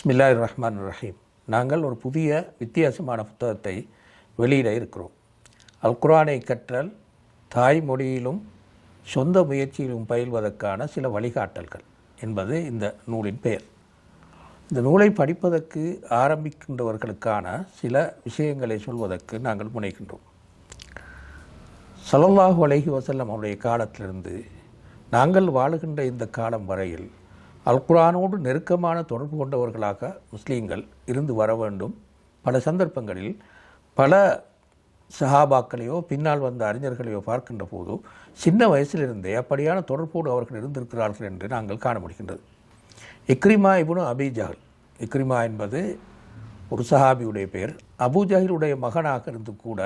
பிஸ்மில்லாஹ் ரஹ்மான் ரஹீம் நாங்கள் ஒரு புதிய வித்தியாசமான புத்தகத்தை வெளியிட இருக்கிறோம். அல் கற்றல் தாய்மொழியிலும் சொந்த முயற்சியிலும் பயில்வதற்கான சில வழிகாட்டல்கள் என்பது இந்த நூலின் பெயர். இந்த நூலை படிப்பதற்கு ஆரம்பிக்கின்றவர்களுக்கான சில விஷயங்களை சொல்வதற்கு நாங்கள் முனைகின்றோம். சலல்லாஹு அலைஹி வசல்லம் அவருடைய காலத்திலிருந்து நாங்கள் வாழுகின்ற இந்த காலம் வரையில் அல்குரானோடு நெருக்கமான தொடர்பு கொண்டவர்களாக முஸ்லீம்கள் இருந்து வர வேண்டும். பல சந்தர்ப்பங்களில் பல சஹாபாக்களையோ பின்னால் வந்த அறிஞர்களையோ பார்க்கின்ற போது சின்ன வயசிலிருந்தே அப்படியான தொடர்போடு அவர்கள் இருந்திருக்கிறார்கள் என்று நாங்கள் காண முடிகின்றது. இக்ரிமா இபுனு அபிஜஹல் இக்ரிமா என்பது ஒரு சஹாபியுடைய பெயர். அபுஜஹிலுடைய மகனாக இருந்து கூட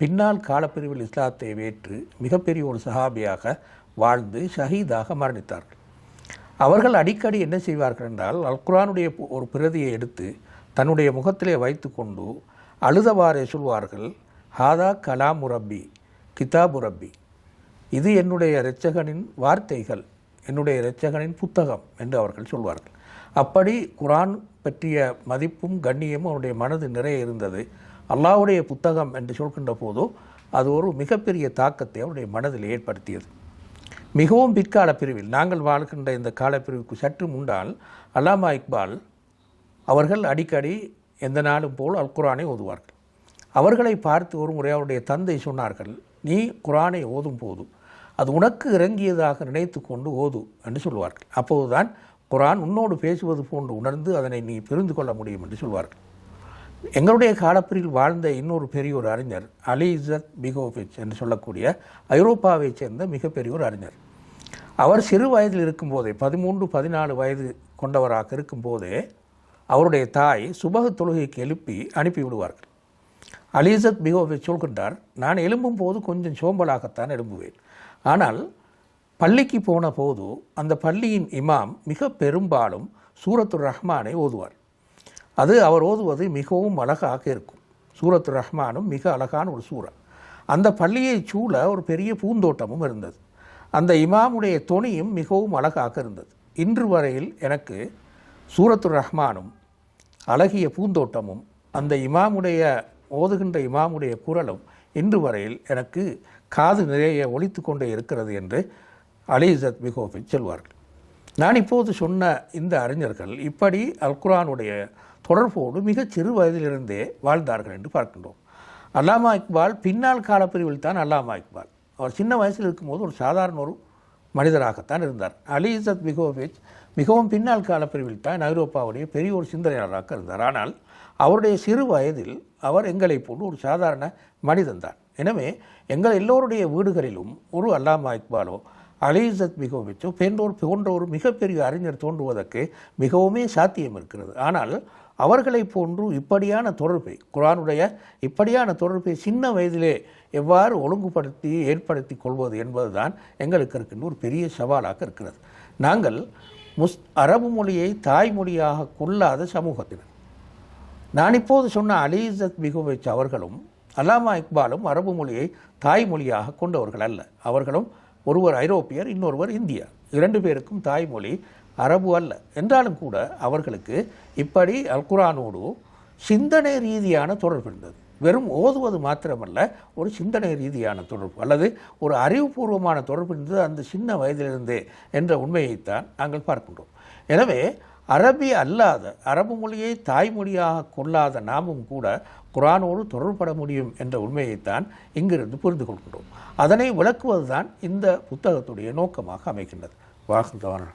பின்னால் காலப்பிரிவில் இஸ்லாத்தை வேற்று மிகப்பெரிய ஒரு சஹாபியாக வாழ்ந்து ஷஹீதாக மரணித்தார்கள். அவர்கள் அடிக்கடி என்ன செய்வார்கள் என்றால் அல்குரானுடைய ஒரு பிரதியை எடுத்து தன்னுடைய முகத்திலே வைத்து கொண்டு அழுதவாறே சொல்வார்கள் ஹாதா கலாம் உரப்பி கிதாபு ரப்பி. இது என்னுடைய இரட்சகனின் வார்த்தைகள் என்னுடைய இரட்சகனின் புத்தகம் என்று அவர்கள் சொல்வார்கள். அப்படி குரான் பற்றிய மதிப்பும் கண்ணியமும் அவருடைய மனது நிறைய இருந்தது. அல்லாஹ்வுடைய புத்தகம் என்று சொல்கின்ற போதோ அது ஒரு மிகப்பெரிய தாக்கத்தை அவருடைய மனதில் ஏற்படுத்தியது. மிகவும் பிற்கால பிரிவில் நாங்கள் வாழ்கின்ற இந்த காலப்பிரிவுக்கு சற்று முன்னால் அல்லாமா இக்பால் அவர்கள் அடிக்கடி எந்த நாளும் போல் அல் குரானை ஓதுவார்கள். அவர்களை பார்த்து ஒரு முறை அவருடைய தந்தை சொன்னார்கள் நீ குரானை ஓதும் போது அது உனக்கு இறங்கியதாக நினைத்து கொண்டு ஓது என்று சொல்வார்கள். அப்போதுதான் குரான் உன்னோடு பேசுவது போன்று உணர்ந்து அதனை நீ புரிந்து கொள்ள முடியும் என்று சொல்வார்கள். எங்களுடைய காலப்பிரிவில் வாழ்ந்த இன்னொரு பெரிய ஒரு அறிஞர் அலி இசத் பிகோவிச் என்று சொல்லக்கூடிய ஐரோப்பாவைச் சேர்ந்த மிகப்பெரிய ஒரு அறிஞர். அவர் சிறு வயதில் இருக்கும்போதே பதிமூன்று பதினாலு வயது கொண்டவராக இருக்கும்போதே அவருடைய தாய் சுபக தொழுகைக்கு எழுப்பி அனுப்பி விடுவார்கள். அலிசத் மிகோவை சொல்கின்றார் நான் எழும்பும் போது கொஞ்சம் சோம்பலாகத்தான் எழும்புவேன். ஆனால் பள்ளிக்கு போன போது அந்த பள்ளியின் இமாம் மிக பெரும்பாலும் சூரத்து ரஹ்மானை ஓதுவார். அது அவர் ஓதுவது மிகவும் அழகாக இருக்கும். சூரத்து ரஹ்மானும் மிக அழகான ஒரு சூறா. அந்த பள்ளியை சூழ ஒரு பெரிய பூந்தோட்டமும் இருந்தது. அந்த இமாமுடைய தொனியும் மிகவும் அழகாக இருந்தது. இன்று வரையில் எனக்கு சூரத்து ரஹ்மானும் அழகிய பூந்தோட்டமும் அந்த இமாமுடைய ஓதுகின்ற இமாமுடைய குரலும் இன்று வரையில் எனக்கு காது நிறைய ஒழித்து கொண்டே இருக்கிறது என்று அலி இசத் சொல்வார்கள். நான் இப்போது சொன்ன இந்த அறிஞர்கள் இப்படி அல்குரானுடைய தொடர்போடு மிகச் சிறு வயதிலிருந்தே வாழ்ந்தார்கள் என்று பார்க்கின்றோம். அல்லாமா இக்பால் பின்னால் காலப்பிரிவில் தான் அல்லாமா இக்பால். அவர் சின்ன வயசில் இருக்கும்போது ஒரு சாதாரண ஒரு மனிதராகத்தான் இருந்தார். அலி இசத் மிகோவிச் மிகவும் பின்னால் காலப்பிரிவில் தான் ஐரோப்பாவுடைய பெரிய ஒரு சிந்தனையாளராக இருந்தார். ஆனால் அவருடைய சிறு வயதில் அவர் எங்களைப் போன்று ஒரு சாதாரண மனிதன்தான் எனவே எங்கள் எல்லோருடைய வீடுகளிலும் ஒரு அல்லாமா இக்பாலோ அலி அலிசத் மிகோவிச்சோ போன்றோர் போன்ற ஒரு மிகப்பெரிய அறிஞர் தோன்றுவதற்கு மிகவுமே சாத்தியம் இருக்கிறது. ஆனால் அவர்களை போன்று இப்படியான தொடர்பை குரானுடைய இப்படியான தொடர்பை சின்ன வயதிலே எவ்வாறு ஒழுங்குபடுத்தி ஏற்படுத்தி கொள்வது என்பதுதான் எங்களுக்கு இருக்கின்ற ஒரு பெரிய சவாலாக இருக்கிறது. நாங்கள் முஸ் அரபு மொழியை தாய்மொழியாக கொள்ளாத சமூகத்தினர். நான் இப்போது சொன்ன அலிசத் மிகோவிச் அவர்களும் அல்லாமா இக்பாலும் அரபு மொழியை தாய்மொழியாக கொண்டவர்கள் அல்ல. அவர்களும் ஒருவர் ஐரோப்பியர் இன்னொருவர் இந்தியர். இரண்டு பேருக்கும் தாய்மொழி அரபு அல்ல. என்றாலும் கூட அவர்களுக்கு இப்படி அல்குரானோடு சிந்தனை ரீதியான தொடர்பு இருந்தது. வெறும் ஓதுவது மாத்திரமல்ல ஒரு சிந்தனை ரீதியான தொடர்பு அல்லது ஒரு அறிவுபூர்வமான தொடர்பு இருந்தது அந்த சின்ன வயதிலிருந்தே என்ற உண்மையைத்தான் நாங்கள் பார்க்கின்றோம். எனவே அரபி அல்லாத அரபு மொழியை தாய்மொழியாக கொள்ளாத நாமும் கூட குரானோடு தொடர்பட முடியும் என்ற உண்மையைத்தான் இங்கிருந்து புரிந்து கொள்கின்றோம். அதனை விளக்குவதுதான் இந்த புத்தகத்துடைய நோக்கமாக அமைக்கின்றது வாகுந்தவான்